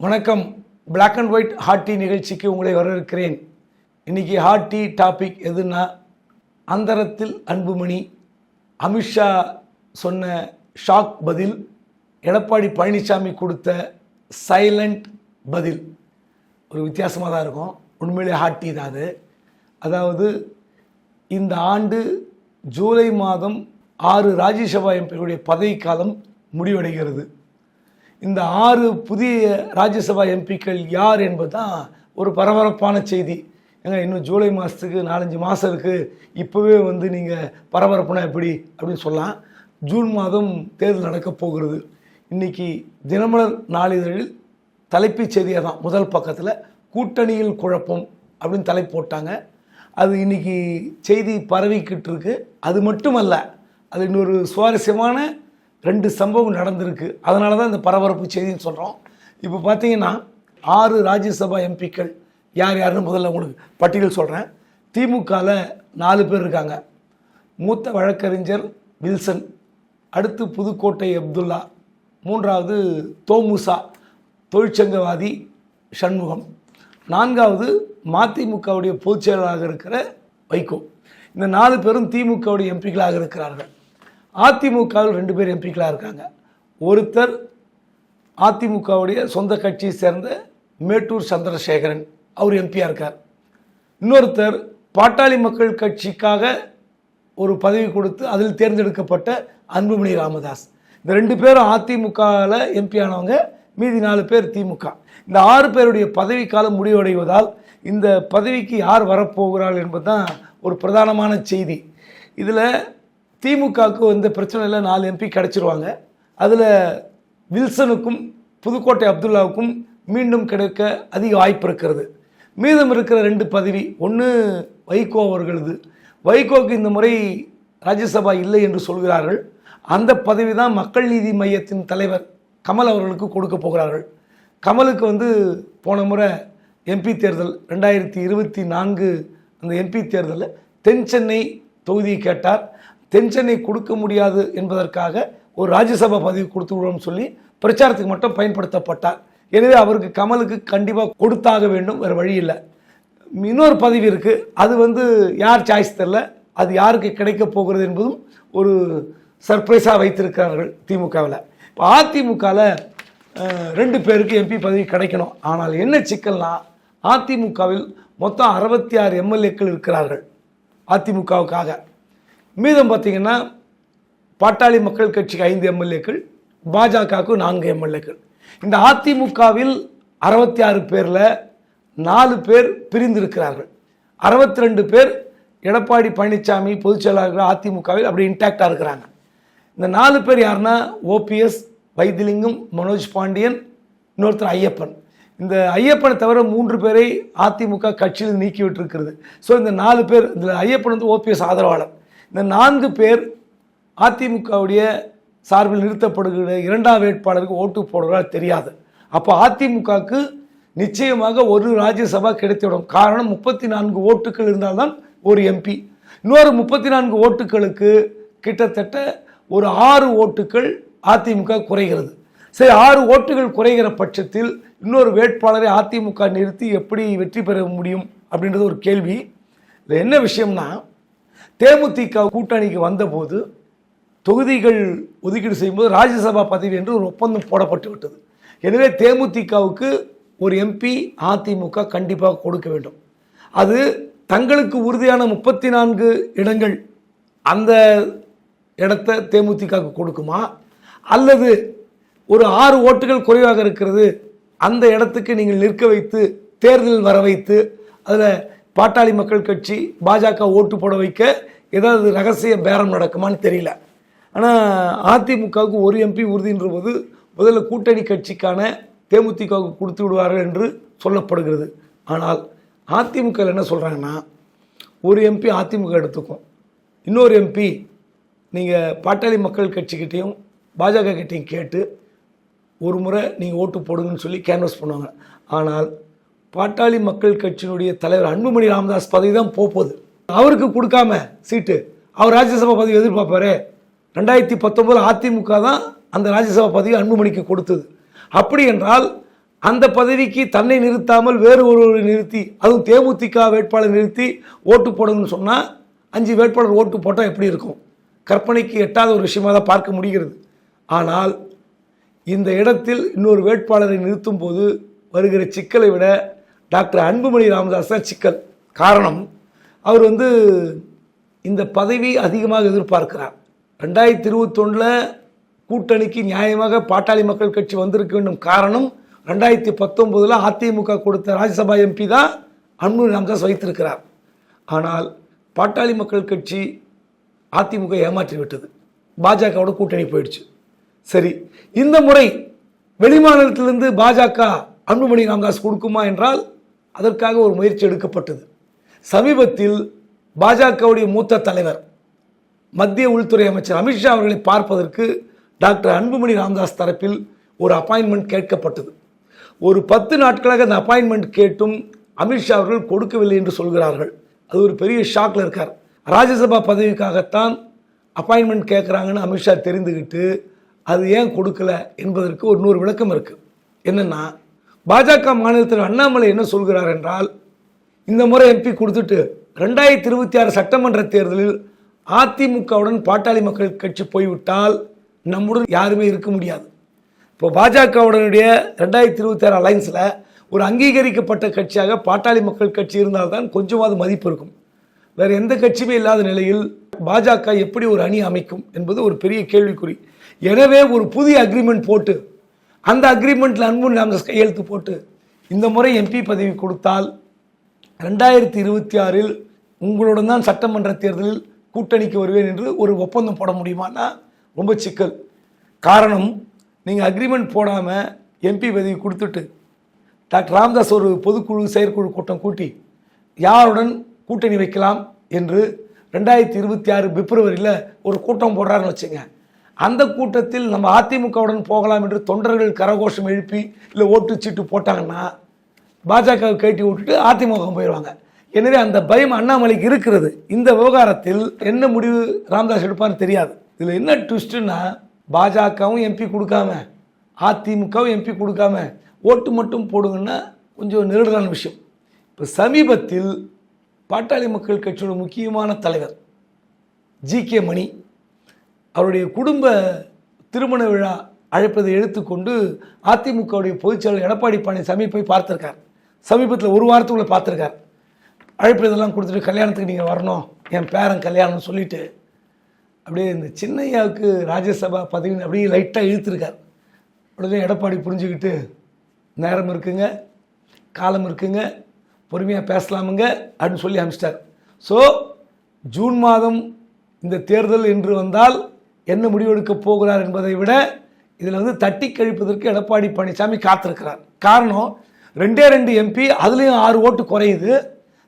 வணக்கம். Black and white hot tea நிகழ்ச்சிக்கு உங்களை வரவேற்கிறேன். இன்னைக்கு ஹாட் டீ டாபிக் எதுன்னா அந்தரத்தில் அன்புமணி அமித்ஷா சொன்ன ஷாக் பதில் எடப்பாடி பழனிசாமி கொடுத்த சைலண்ட் பதில். ஒரு வித்தியாசமாக தான் இருக்கும். உண்மையிலே ஹாட் டீ தான் அது. அதாவது இந்த ஆண்டு ஜூலை மாதம் ஆறு ராஜ்யசபா எம்பிகளுடைய பதவிக்காலம் முடிவடைகிறது. இந்த ஆறு புதிய ராஜ்யசபா எம்பிக்கள் யார் என்பது தான் ஒரு பரபரப்பான செய்தி. ஏங்க இன்னும் ஜூலை மாதத்துக்கு நாலஞ்சு மாதம் இருக்குது இப்போவே வந்து நீங்கள் பரபரப்புனா எப்படி அப்படின்னு சொல்லலாம். ஜூன் மாதம் தேர்தல் நடக்கப் போகிறது. இன்றைக்கி தினமலர் நாளிதழில் தலைப்புச் செய்தியாக தான். முதல் பக்கத்தில் கூட்டணியில் குழப்பம் அப்படின்னு தலைப்பு போட்டாங்க. அது இன்னைக்கு செய்தி பரவிக்கிட்டு இருக்கு. அது மட்டுமல்ல அது இன்னொரு சுவாரஸ்யமான ரெண்டு சம்பவம் நடந்திருக்கு. அதனால தான் இந்த பரபரப்பு செய்தின்னு சொல்கிறோம் இப்போ பார்த்தீங்கன்னா ஆறு ராஜ்யசபா எம்பிக்கள் யார் யாருன்னு முதல்ல உங்களுக்கு பட்டியல் சொல்கிறேன் திமுகவில் நாலு பேர் இருக்காங்க. மூத்த வழக்கறிஞர் வில்சன் அடுத்து புதுக்கோட்டை அப்துல்லா மூன்றாவது தோமுசா தொழிற்சங்கவாதி சண்முகம். நான்காவது மதிமுகவுடைய பொதுச்செயலராக இருக்கிற வைகோ. இந்த நாலு பேரும் திமுகவுடைய எம்பிக்களாக இருக்கிறார்கள். அதிமுகவில் ரெண்டு பேர் எம்பிக்களாக இருக்காங்க. ஒருத்தர் அதிமுகவுடைய சொந்த கட்சியை சேர்ந்த மேட்டூர் சந்திரசேகரன் அவர் எம்பியாக இருக்கார். இன்னொருத்தர் பாட்டாளி மக்கள் கட்சிக்காக ஒரு பதவி கொடுத்து அதில் தேர்ந்தெடுக்கப்பட்ட அன்புமணி ராமதாஸ். இந்த ரெண்டு பேரும் அதிமுகவில் எம்பி ஆனவங்க மீதி நாலு பேர் திமுக. இந்த ஆறு பேருடைய பதவிக்காலம் முடிவடைவதால் இந்த பதவிக்கு யார் வரப்போகிறாள் என்பது தான் ஒரு பிரதானமான செய்தி. இதில் திமுகவுக்கு வந்த பிரச்சனையில் நாலு எம்பி கிடச்சிருவாங்க. அதில் வில்சனுக்கும் புதுக்கோட்டை அப்துல்லாவுக்கும் மீண்டும் கிடைக்க அதிக வாய்ப்பு இருக்கிறது. மீதம் இருக்கிற ரெண்டு பதவி ஒன்று வைகோ அவர்களது. வைகோக்கு இந்த முறை ராஜ்யசபா இல்லை என்று சொல்கிறார்கள். அந்த பதவி தான் மக்கள் நீதி மையத்தின் தலைவர் கமல் அவர்களுக்கு கொடுக்க போகிறார்கள். கமலுக்கு வந்து போன முறை எம்பி தேர்தல் ரெண்டாயிரத்தி இருபத்தி நான்கு அந்த எம்பி தேர்தலில் தென் சென்னை தொகுதியை கேட்டார். தென் கொடுக்க முடியாது என்பதற்காக ஒரு ராஜ்யசபா பதவி கொடுத்து விடுவோம்னு சொல்லி பிரச்சாரத்துக்கு மட்டும் பயன்படுத்தப்பட்டார். எனவே அவருக்கு கமலுக்கு கண்டிப்பாக கொடுத்தாக வேண்டும் வேறு வழி இல்லை. இன்னொரு பதவி இருக்குது அது வந்து யார் சாய்ஸ் தெரில அது யாருக்கு கிடைக்க போகிறது என்பதும் ஒரு சர்ப்ரைஸாக வைத்திருக்கிறார்கள் திமுகவில். இப்போ அதிமுகவில் ரெண்டு பேருக்கு எம்பி பதவி கிடைக்கணும். ஆனால் என்ன சிக்கல்னா அதிமுகவில் மொத்தம் அறுபத்தி ஆறு எம்எல்ஏக்கள் இருக்கிறார்கள். அதிமுகவுக்காக. மீதம் பார்த்தீங்கன்னா பாட்டாளி மக்கள் கட்சிக்கு ஐந்து எம்எல்ஏக்கள் பாஜகவுக்கு நான்கு எம்எல்ஏக்கள். இந்த அதிமுகவில் அறுபத்தி ஆறு பேரில் நாலு பேர் பிரிந்திருக்கிறார்கள். அறுபத்தி ரெண்டு பேர் எடப்பாடி பழனிசாமி பொதுச் செயலாளர்கள் அதிமுகவில் அப்படி இன்டாக்டாக இருக்கிறாங்க. இந்த நாலு பேர் யாருன்னா ஓபிஎஸ் வைத்திலிங்கம் மனோஜ் பாண்டியன் இன்னொருத்தர் ஐயப்பன். இந்த ஐயப்பனை தவிர மூன்று பேரை அதிமுக கட்சியில் நீக்கி விட்டிருக்கிறது ஸோ இந்த நாலு பேர் இந்த ஐயப்பன் வந்து ஓபிஎஸ் ஆதரவாளர். இந்த நான்கு பேர் அதிமுகவுடைய சார்பில் நிறுத்தப்படுகிற இரண்டாம் வேட்பாளருக்கு ஓட்டு போடுவதால் தெரியாது. அப்போ அதிமுகவுக்கு நிச்சயமாக ஒரு ராஜ்யசபா கிடைத்துவிடும். காரணம் முப்பத்தி நான்கு ஓட்டுகள் இருந்தால்தான் ஒரு எம்பி இன்னொரு முப்பத்தி நான்கு ஓட்டுகளுக்கு கிட்டத்தட்ட ஒரு ஆறு ஓட்டுகள் அதிமுக குறைகிறது. சரி ஆறு ஓட்டுகள் குறைகிற பட்சத்தில் இன்னொரு வேட்பாளரை அதிமுக நிறுத்தி எப்படி வெற்றி பெற முடியும் அப்படின்றது ஒரு கேள்வி. இதில் என்ன விஷயம்னா தேமுதிக கூட்டணிக்கு வந்தபோது தொகுதிகள் ஒதுக்கீடு செய்யும்போது ராஜ்யசபா பதவி என்று ஒரு ஒப்பந்தம் போடப்பட்டு விட்டது. எனவே தேமுதிகவுக்கு ஒரு எம்பி அதிமுக கண்டிப்பாக கொடுக்க வேண்டும். அது தங்களுக்கு உறுதியான முப்பத்தி நான்கு இடங்கள் அந்த இடத்த தேமுதிகவுக்கு கொடுக்குமா? அல்லது ஒரு ஆறு ஓட்டுகள் குறைவாக இருக்கிறது அந்த இடத்துக்கு நீங்கள் நிற்க வைத்து தேர்தல் வர வைத்து அதில் பாட்டாளி மக்கள் கட்சி பாஜக ஓட்டு போட வைக்க ஏதாவது ரகசிய பேரம் நடக்குமான்னு தெரியல. ஆனால் அதிமுகவுக்கு ஒரு எம்பி உறுதின்ற போது முதல்ல கூட்டணி கட்சிக்கான தேமுதிகவுக்கு கொடுத்து விடுவார்கள் என்று சொல்லப்படுகிறது. ஆனால் அதிமுக என்ன சொல்கிறாங்கன்னா ஒரு எம்பி அதிமுக எடுத்துக்கும். இன்னொரு எம்பி நீங்கள் பாட்டாளி மக்கள் கட்சிக்கிட்டேயும் பாஜக கிட்டேயும் கேட்டு ஒரு முறை நீங்கள் ஓட்டு போடுங்கன்னு சொல்லி கேன்வஸ் பண்ணுவாங்க. ஆனால் பாட்டாளி மக்கள் கட்சியினுடைய தலைவர் அன்புமணி ராமதாஸ் பதவி தான் போகுது. அவருக்கு கொடுக்காம சீட்டு அவர் ராஜ்யசபா பதவி எதிர்பார்ப்பாரு. ரெண்டாயிரத்தி பத்தொம்போது அதிமுக தான் அந்த ராஜ்யசபா பதவி அன்புமணிக்கு கொடுத்தது. அப்படி என்றால் அந்த பதவிக்கு தன்னை நிறுத்தாமல் வேறு ஒருவரை நிறுத்தி அதுவும் தேமுதிக வேட்பாளர் நிறுத்தி ஓட்டு போடணும்னு சொன்னால் அஞ்சு வேட்பாளர் ஓட்டு போட்டால் எப்படி இருக்கும்? கற்பனைக்கு எட்டாத ஒரு விஷயமாக தான் பார்க்க முடிகிறது. ஆனால் இந்த இடத்தில் இன்னொரு வேட்பாளரை நிறுத்தும் போது வருகிற சிக்கலை விட டாக்டர் அன்புமணி ராமதாஸ் தான் சிக்கல் காரணம். அவர் வந்து இந்த பதவி அதிகமாக எதிர்பார்க்கிறார். ரெண்டாயிரத்தி இருபத்தொன்னில் கூட்டணிக்கு நியாயமாக பாட்டாளி மக்கள் கட்சி வந்திருக்க வேண்டும் காரணம் ரெண்டாயிரத்தி பத்தொம்போதில் அதிமுக கொடுத்த ராஜ்யசபா எம்பி தான் அன்புமணி ராமதாஸ் வைத்திருக்கிறார். ஆனால் பாட்டாளி மக்கள் கட்சி அதிமுக ஏமாற்றி விட்டது பாஜகவோட கூட்டணி போயிடுச்சு. சரி இந்த முறை வெளிமாநிலத்திலிருந்து பாஜக அன்புமணி ராமதாஸ் கொடுக்குமா என்றால் அதற்காக ஒரு முயற்சி எடுக்கப்பட்டது. சமீபத்தில் பாஜகவுடைய மூத்த தலைவர் மத்திய உள்துறை அமைச்சர் அமித்ஷா அவர்களை பார்ப்பதற்கு டாக்டர் அன்புமணி ராமதாஸ் தரப்பில் ஒரு அப்பாயின்மெண்ட் கேட்கப்பட்டது. ஒரு பத்து நாட்களாக அந்த அப்பாயின்மெண்ட் கேட்டும் அமித்ஷா அவர்கள் கொடுக்கவில்லை என்று சொல்கிறார்கள். அது ஒரு பெரிய ஷாக்கில் இருக்கார். ராஜ்யசபா பதவிக்காகத்தான் அப்பாயின்மெண்ட் கேட்குறாங்கன்னு அமித்ஷா தெரிந்துக்கிட்டு அது ஏன் கொடுக்கல என்பதற்கு ஒரு நூறு விளக்கம் இருக்குது என்னென்னா பாஜக மாநிலத்தில் அண்ணாமலை என்ன சொல்கிறார் என்றால் இந்த முறை எம்பி கொடுத்துட்டு ரெண்டாயிரத்தி இருபத்தி ஆறு சட்டமன்ற தேர்தலில் அதிமுகவுடன் பாட்டாளி மக்கள் கட்சி போய்விட்டால் நம்முடன் யாருமே இருக்க முடியாது. இப்போ பாஜகவுடனுடைய ரெண்டாயிரத்தி இருபத்தி ஆறு அலைன்ஸில் ஒரு அங்கீகரிக்கப்பட்ட கட்சியாக பாட்டாளி மக்கள் கட்சி இருந்தால்தான் கொஞ்சமாவது மதிப்பு இருக்கும். வேறு எந்த கட்சியுமே இல்லாத நிலையில் பாஜக எப்படி ஒரு அணி அமைக்கும் என்பது ஒரு பெரிய கேள்விக்குறி. எனவே ஒரு புதிய அக்ரிமெண்ட் போட்டு அந்த அக்ரிமெண்ட்டில் அன்புமணி ராமதாஸ் கையெழுத்து போட்டு இந்த முறை எம்பி பதவி கொடுத்தால் ரெண்டாயிரத்தி இருபத்தி ஆறில் உங்களுடன் தான் சட்டமன்ற தேர்தலில் கூட்டணிக்கு வருவேன் என்று ஒரு ஒப்பந்தம் போட முடியுமானா ரொம்ப சிக்கல். காரணம் நீங்கள் அக்ரிமெண்ட் போடாமல் எம்பி பதவி கொடுத்துட்டு டாக்டர் ராம்தாஸ் ஒரு பொதுக்குழு செயற்குழு கூட்டம் கூட்டி யாருடன் கூட்டணி வைக்கலாம் என்று ரெண்டாயிரத்தி இருபத்தி ஆறு பிப்ரவரியில் ஒரு கூட்டம் போடுறாருன்னு வச்சுங்க அந்த கூட்டத்தில் நம்ம அதிமுகவுடன் போகலாம் என்று தொண்டர்கள் கரகோஷம் எழுப்பி இல்லை ஓட்டு சீட்டு போட்டாங்கன்னா பாஜகவை கேட்டி விட்டுட்டு அதிமுக போயிடுவாங்க எனவே அந்த பயம் அண்ணாமலைக்கு இருக்கிறது. இந்த விவகாரத்தில் என்ன முடிவு ராமதாஸ் எடுப்பான்னு தெரியாது. இதில் என்ன ட்விஸ்ட்டுன்னா பாஜகவும் எம்பி கொடுக்காம அதிமுகவும் எம்பி கொடுக்காம ஓட்டு மட்டும் போடுங்கன்னா கொஞ்சம் நெருடலான விஷயம். இப்போ சமீபத்தில் பாட்டாளி மக்கள் கட்சியோட முக்கியமான தலைவர் ஜி கே மணி அவருடைய குடும்ப திருமண விழா அழைப்பதை எடுத்துக்கொண்டு அதிமுகவுடைய பொதுச்செயலர் எடப்பாடி பழனிசாமி போய் பார்த்துருக்கார். சமீபத்தில் ஒரு வாரத்துக்குள்ளே பார்த்துருக்கார். அழைப்பதெல்லாம் கொடுத்துட்டு கல்யாணத்துக்கு நீங்கள் வரணும் என் பேரன் கல்யாணம்னு சொல்லிட்டு அப்படியே இந்த சின்னையாவுக்கு ராஜ்யசபா பதவின்னு அப்படியே லைட்டாக இழுத்துருக்கார். உடனே எடப்பாடி புரிஞ்சுக்கிட்டு நேரம் இருக்குங்க காலம் இருக்குங்க பொறுமையாக பேசலாமுங்க அப்படின்னு சொல்லி அனுப்பிச்சிட்டார். ஸோ ஜூன் மாதம் இந்த தேர்தல் என்று வந்தால் என்ன முடிவெடுக்க போகிறார் என்பதை விட இதில் வந்து தட்டி கழிப்பதற்கு எடப்பாடி பழனிசாமி காத்திருக்கிறார். காரணம் ரெண்டே ரெண்டு எம்பி அதுலேயும் ஆறு ஓட்டு குறையுது.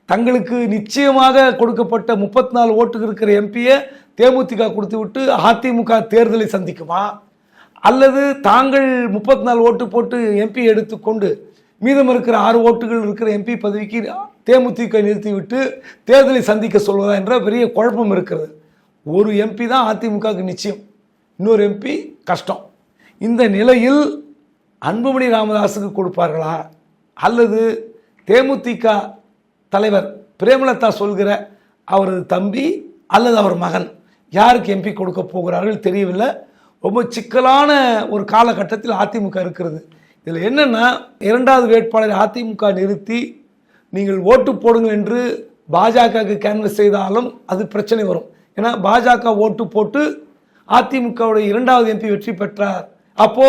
தங்களுக்கு நிச்சயமாக கொடுக்கப்பட்ட முப்பத்தி நாலு ஓட்டுக்கு இருக்கிற எம்பியை தேமுதிக கொடுத்து விட்டு அதிமுக தேர்தலை சந்திக்குமா? அல்லது தாங்கள் முப்பத்தி நாலு ஓட்டு போட்டு எம்பி எடுத்துக்கொண்டு மீதம் இருக்கிற ஆறு ஓட்டுகள் இருக்கிற எம்பி பதவிக்கு தேமுதிக நிறுத்திவிட்டு தேர்தலை சந்திக்க சொல்வதா என்ற பெரிய குழப்பம் இருக்கிறது. ஒரு எம்பி தான் அதிமுகவுக்கு நிச்சயம். இன்னொரு எம்பி கஷ்டம். இந்த நிலையில் அன்புமணி ராமதாஸுக்கு கொடுப்பார்களா? அல்லது தேமுதிக தலைவர் பிரேமலதா சொல்கிற அவரது தம்பி அல்லது அவர் மகன் யாருக்கு எம்பி கொடுக்க போகிறார்கள் தெரியவில்லை. ரொம்ப சிக்கலான ஒரு காலகட்டத்தில் அதிமுக இருக்கிறது. இதில் என்னென்னா இரண்டாவது வேட்பாளரை அதிமுக நிறுத்தி நீங்கள் ஓட்டு போடுங்கள் என்று பாஜகவுக்கு கேன்வஸ் செய்தாலும் அது பிரச்சனை வரும். ஏன்னா பாஜக ஓட்டு போட்டு அதிமுகவுடைய இரண்டாவது எம்பி வெற்றி பெற்றார். அப்போ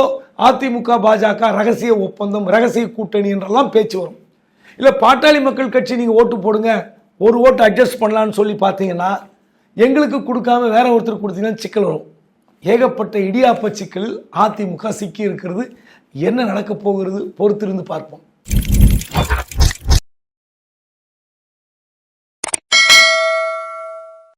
அதிமுக பாஜக ரகசிய ஒப்பந்தம் ரகசிய கூட்டணி என்றெல்லாம் பேச்சு வரும். இல்லை பாட்டாளி மக்கள் கட்சி நீங்கள் ஓட்டு போடுங்க ஒரு ஓட்டு அட்ஜஸ்ட் பண்ணலான்னு சொல்லி பார்த்தீங்கன்னா எங்களுக்கு கொடுக்காம வேற ஒருத்தர் கொடுத்தீங்கன்னா சிக்கல் வரும். ஏகப்பட்ட இடியாப்ப சிக்கலில் அதிமுக சிக்கி இருக்கிறது. என்ன நடக்கப் போகிறது? பொறுத்திருந்து பார்ப்போம்.